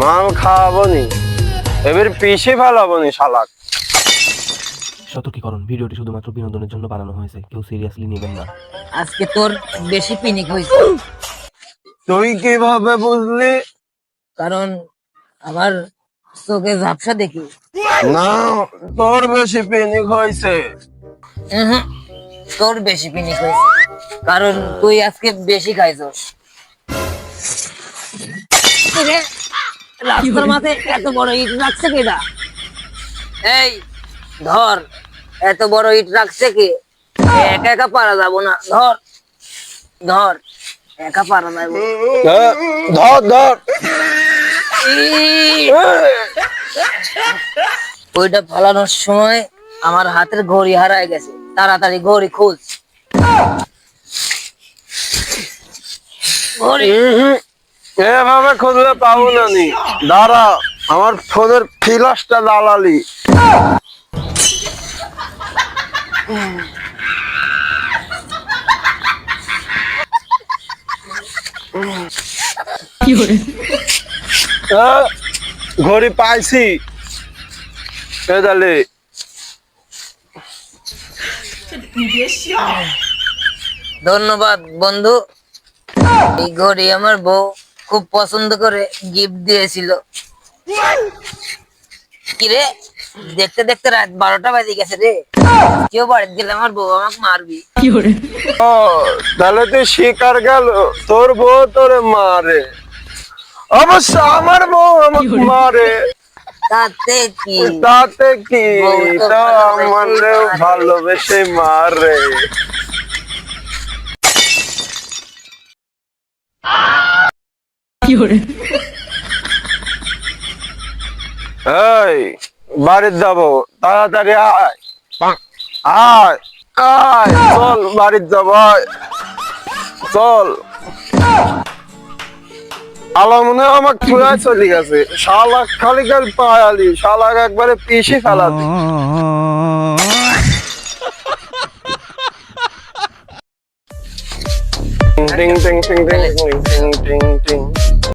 মাল খাওয়াবো নি এবার পিষে ফেলাবো নি শালাক সতর্কীকরণ ভিডিওটি শুধুমাত্র বিনোদনের জন্য বানানো হয়েছে কেউ সিরিয়াসলি নেবেন না। আজকে তোর বেশি পিনিক হয়েছে। তুই কীভাবে বুঝলি? কারণ আমার চোখে ঝাপসা দেখি। না তোর বেশি পিনিক হয়েছে। তোর বেশি পিনিক হয়েছে। কারণ তুই আজকে বেশি খাইছস। রাস্তার মাঝে এত বড় ইট রাখছে কেডা এই ধর এত বড় ইট রাখছে কে? একা একা পারা যাব না ধর ধর একা পারা যাব। হ্যাঁ, ধর ধর। ওইটা ফালানোর সময় আমার হাতের ঘড়ি হারায় গেছে। তাড়াতাড়ি ঘড়ি খোঁজ। এভাবে খুঁজলে পাবো না নি। দাঁড়া আমার ফোনের ফিলাসটা দালালি। ঘড়ি পাইছি। তাহলে ধন্যবাদ বন্ধু। এই ঘড়ি আমার বউ খুব পছন্দ করে গিফট দিয়েছিল। কিরে? দেখতে দেখতে রাত বারোটা বাজে গেছে রে। কেউ বাড়িতে গেলে আমার বউ আমাকে মারবি। ও তাহলে তুই শিকার গেল। তোর বউ তোরে মারে। অবশ্য আমার বউ আমাকে মারে। তাতে কি? তাতে কি? তো তো ভালোবেসেই আমাদের মারে। ভালোবেসে মারে। এই বাড়ির যাব। তাড়াতাড়ি আয়। চল বাড়ির যাব চল। আলা মনে আমার চুলায় চলে গেছে। শালাক খালি খালি পায়ালি শালাক একবারে পিষে ফেলালি Ding ding ding ding ding ding ding ding